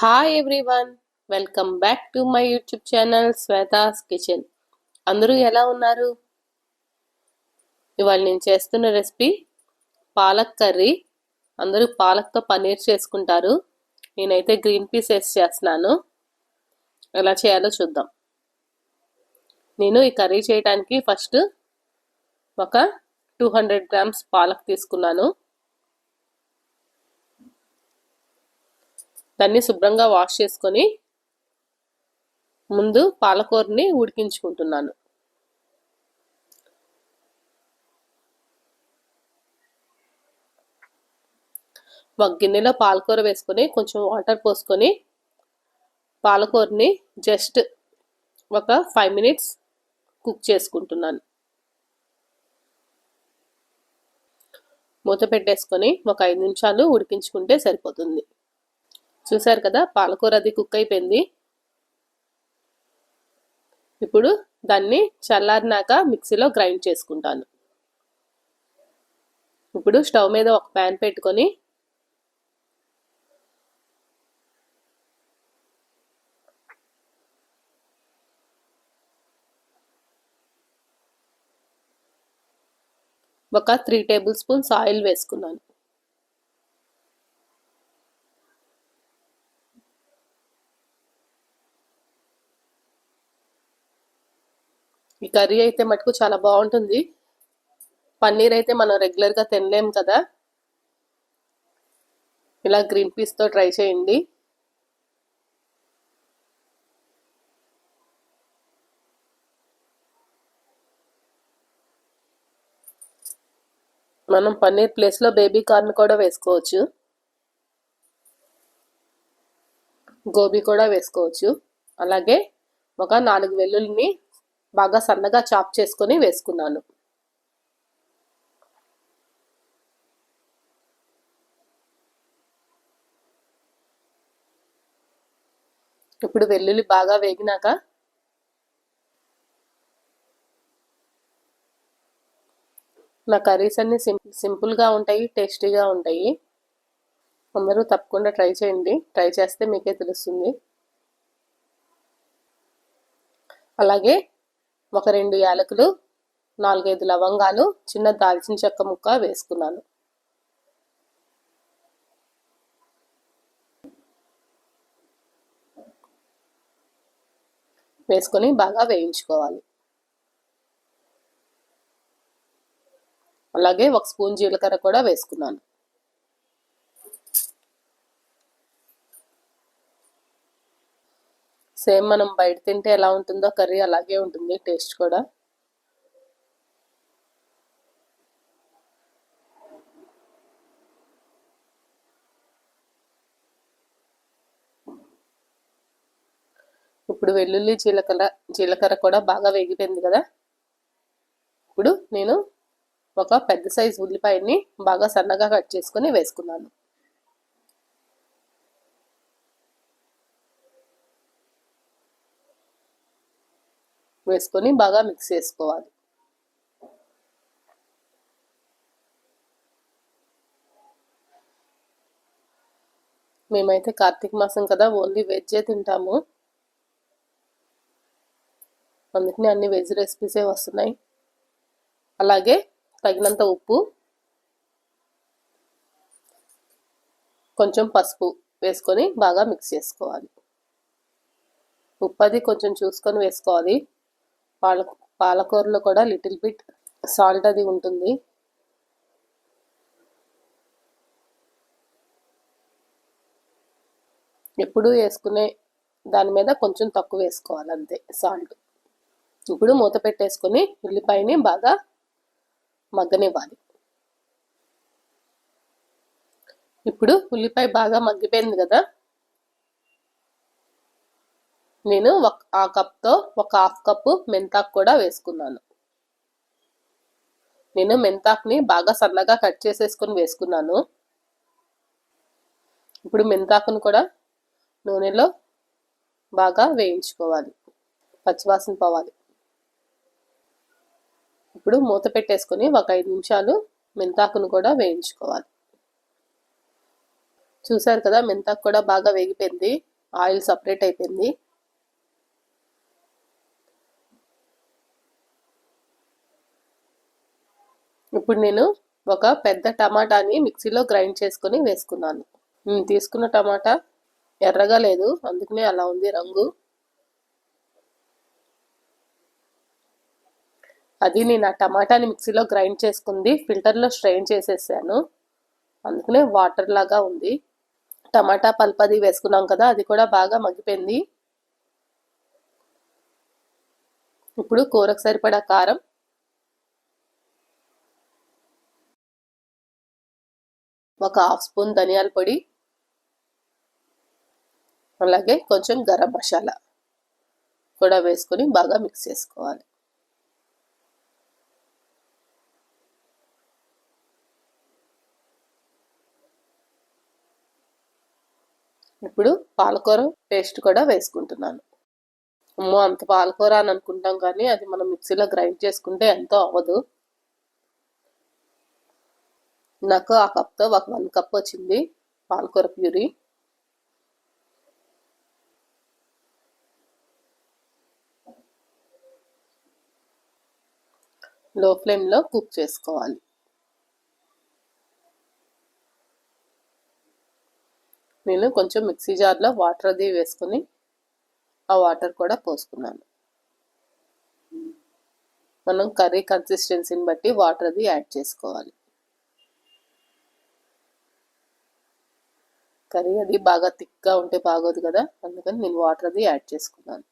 Hi everyone welcome back to my YouTube channel Shweta's kitchen అందరూ ఎలా ఉన్నారు? ఇవాళ నేను చేస్తున్న రెసిపీ పాలక్ కర్రీ. అందరూ పాలక్తో పన్నీర్ చేసుకుంటారు. నేనైతే గ్రీన్ పీస్ వేసి చేస్తున్నాను. ఎలా చేయాలో చూద్దాం. నేను ఈ కర్రీ చేయడానికి ఫస్ట్ ఒక టూ హండ్రెడ్ గ్రామ్స్ పాలక్ తీసుకున్నాను. దాన్ని శుభ్రంగా వాష్ చేసుకొని ముందు పాలకూరని ఉడికించుకుంటున్నాను. ఒక గిన్నెలో పాలకూర వేసుకొని కొంచెం వాటర్ పోసుకొని పాలకూరని జస్ట్ ఒక ఫైవ్ మినిట్స్ కుక్ చేసుకుంటున్నాను. మూత పెట్టేసుకొని ఒక ఐదు నిమిషాలు ఉడికించుకుంటే సరిపోతుంది. చూసారు కదా పాలకూర అది కుక్ అయిపోయింది. ఇప్పుడు దాన్ని చల్లారినాక మిక్సీలో గ్రైండ్ చేసుకుంటాను. ఇప్పుడు స్టవ్ మీద ఒక ప్యాన్ పెట్టుకొని ఒక త్రీ టేబుల్ స్పూన్స్ ఆయిల్ వేసుకున్నాను. ఈ కర్రీ అయితే మటుకు చాలా బాగుంటుంది. పన్నీర్ అయితే మనం రెగ్యులర్గా తినలేం కదా. ఇలా గ్రీన్ పీస్తో ట్రై చేయండి. మనం పన్నీర్ ప్లేస్లో బేబీ కార్న్ కూడా వేసుకోవచ్చు. గోబీ కూడా వేసుకోవచ్చు. అలాగే ఒక నాలుగు వెల్లుల్ని బాగా సన్నగా చాప్ చేసుకొని వేసుకున్నాను. ఇప్పుడు వెల్లుల్లి బాగా వేగినాక నా కర్రీస్ అన్ని సింపుల్గా ఉంటాయి టేస్టీగా ఉంటాయి. అందరూ తప్పకుండా ట్రై చేయండి. ట్రై చేస్తే మీకే తెలుస్తుంది. అలాగే ఒక రెండు యాలకులు నాలుగైదు లవంగాలు చిన్న దాల్చిన చెక్క ముక్క వేసుకున్నాను. వేసుకొని బాగా వేయించుకోవాలి. అలాగే ఒక స్పూన్ జీలకర్ర కూడా వేసుకున్నాను. సేమ్ మనం బయట తింటే ఎలా ఉంటుందో కర్రీ అలాగే ఉంటుంది టేస్ట్ కూడా. ఇప్పుడు వెల్లుల్లి జీలకర్ర జీలకర్ర కూడా బాగా వేగిపోయింది కదా. ఇప్పుడు నేను ఒక పెద్ద సైజు ఉల్లిపాయని బాగా సన్నగా కట్ చేసుకొని వేసుకున్నాను. వేసుకొని బాగా మిక్స్ చేసుకోవాలి. మేమైతే కార్తీక మాసం కదా ఓన్లీ వెజ్జే తింటాము. అందుకని అన్ని వెజ్ రెసిపీసే వస్తున్నాయి. అలాగే తగినంత ఉప్పు కొంచెం పసుపు వేసుకొని బాగా మిక్స్ చేసుకోవాలి. ఉప్పు అది కొంచెం చూసుకొని వేసుకోవాలి. పాల పాలకూరలో కూడా లిటిల్ బిట్ సాల్ట్ అది ఉంటుంది. ఎప్పుడు వేసుకునే దాని మీద కొంచెం తక్కువ వేసుకోవాలి అంతే సాల్ట్. ఇప్పుడు మూత పెట్టేసుకొని ఉల్లిపాయని బాగా మగ్గనివ్వాలి. ఇప్పుడు ఉల్లిపాయ బాగా మగ్గిపోయింది కదా నేను ఒక ఆ కప్తో ఒక హాఫ్ కప్పు మెంతాకు కూడా వేసుకున్నాను. నేను మెంతాకుని బాగా సన్నగా కట్ చేసేసుకొని వేసుకున్నాను. ఇప్పుడు మెంతాకును కూడా నూనెలో బాగా వేయించుకోవాలి. పచ్చివాసన పోవాలి. ఇప్పుడు మూత పెట్టేసుకొని ఒక ఐదు నిమిషాలు మెంతాకును కూడా వేయించుకోవాలి. చూసారు కదా మెంతాకు కూడా బాగా వేగిపోయింది. ఆయిల్ సపరేట్ అయిపోయింది. ఇప్పుడు నేను ఒక పెద్ద టమాటాని మిక్సీలో గ్రైండ్ చేసుకొని వేసుకున్నాను. నేను తీసుకున్న టమాటా ఎర్రగా లేదు అందుకనే అలా ఉంది రంగు. అది నేను ఆ టమాటాని మిక్సీలో గ్రైండ్ చేసుకుంది ఫిల్టర్లో స్ట్రెయిన్ చేసేసాను. అందుకనే వాటర్ లాగా ఉంది. టమాటా పల్పది వేసుకున్నాం కదా అది కూడా బాగా మగ్గిపోయింది. ఇప్పుడు కూరకు సరిపడా కారం ఒక హాఫ్ స్పూన్ ధనియాల పొడి అలాగే కొంచెం గరం మసాలా కూడా వేసుకొని బాగా మిక్స్ చేసుకోవాలి. ఇప్పుడు పాలకూర పేస్ట్ కూడా వేసుకుంటున్నాను. అమ్మో అంత పాలకూర అని అనుకుంటాం కానీ అది మనం మిక్సీలో గ్రైండ్ చేసుకుంటే ఎంతో అవ్వదు. నాకు ఆ కప్తో ఒక వన్ కప్ వచ్చింది. పాలకూర ప్యూరీ. లో ఫ్లేమ్లో కుక్ చేసుకోవాలి. నేను కొంచెం మిక్సీ జార్లో వాటర్ అది వేసుకొని ఆ వాటర్ కూడా పోసుకున్నాను. మనం కర్రీ కన్సిస్టెన్సీని బట్టి వాటర్ అది యాడ్ చేసుకోవాలి. కర్రీ అది బాగా థిక్గా ఉంటే బాగోదు కదా. అందుకని నేను వాటర్ అది యాడ్ చేసుకున్నాను.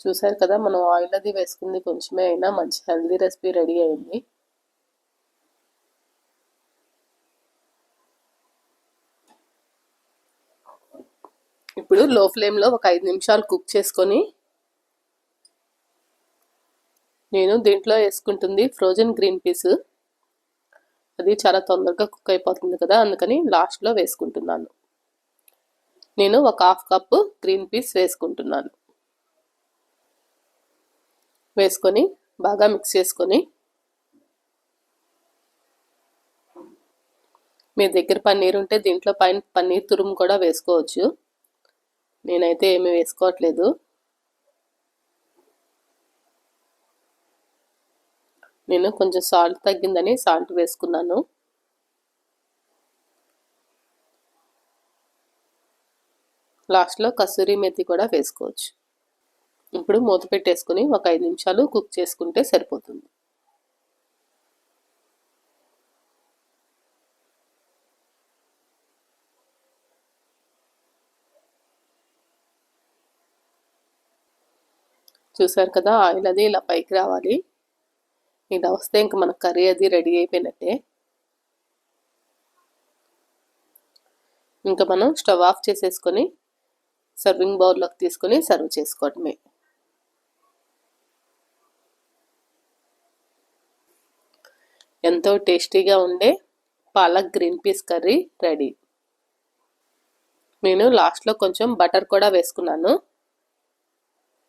చూసారు కదా మనం ఆయిల్ అది వేసుకుంది కొంచెమే అయినా మంచి హెల్దీ రెసిపీ రెడీ అయింది. ఇప్పుడు లో ఫ్లేమ్లో ఒక ఐదు నిమిషాలు కుక్ చేసుకొని నేను దీంట్లో వేసుకుంటుంది ఫ్రోజన్ గ్రీన్ పీస్. అది చాలా తొందరగా కుక్ అయిపోతుంది కదా అందుకని లాస్ట్లో వేసుకుంటున్నాను. నేను ఒక హాఫ్ కప్ గ్రీన్ పీస్ వేసుకుంటున్నాను. వేసుకొని బాగా మిక్స్ చేసుకొని మీ దగ్గర పన్నీర్ ఉంటే దీంట్లో పైన పన్నీర్ తురుము కూడా వేసుకోవచ్చు. నేనైతే ఏమీ వేసుకోవట్లేదు. నేను కొంచెం సాల్ట్ తగ్గిందని సాల్ట్ వేసుకున్నాను. లాస్ట్లో కసూరి మెతి కూడా వేసుకోవచ్చు. ఇప్పుడు మూత పెట్టేసుకుని ఒక ఐదు నిమిషాలు కుక్ చేసుకుంటే సరిపోతుంది. చూసారు కదా ఆయిల్ అది ఇలా పైకి రావాలి. ఇలా వస్తే ఇంక మన కర్రీ అది రెడీ అయిపోయినట్టే. ఇంకా మనం స్టవ్ ఆఫ్ చేసేసుకొని సర్వింగ్ బౌల్లోకి తీసుకొని సర్వ్ చేసుకోవటమే ఎంతో టేస్టీగా ఉండే palak green peas curry ready. నేను లాస్ట్లో కొంచెం బటర్ కూడా వేసుకున్నాను.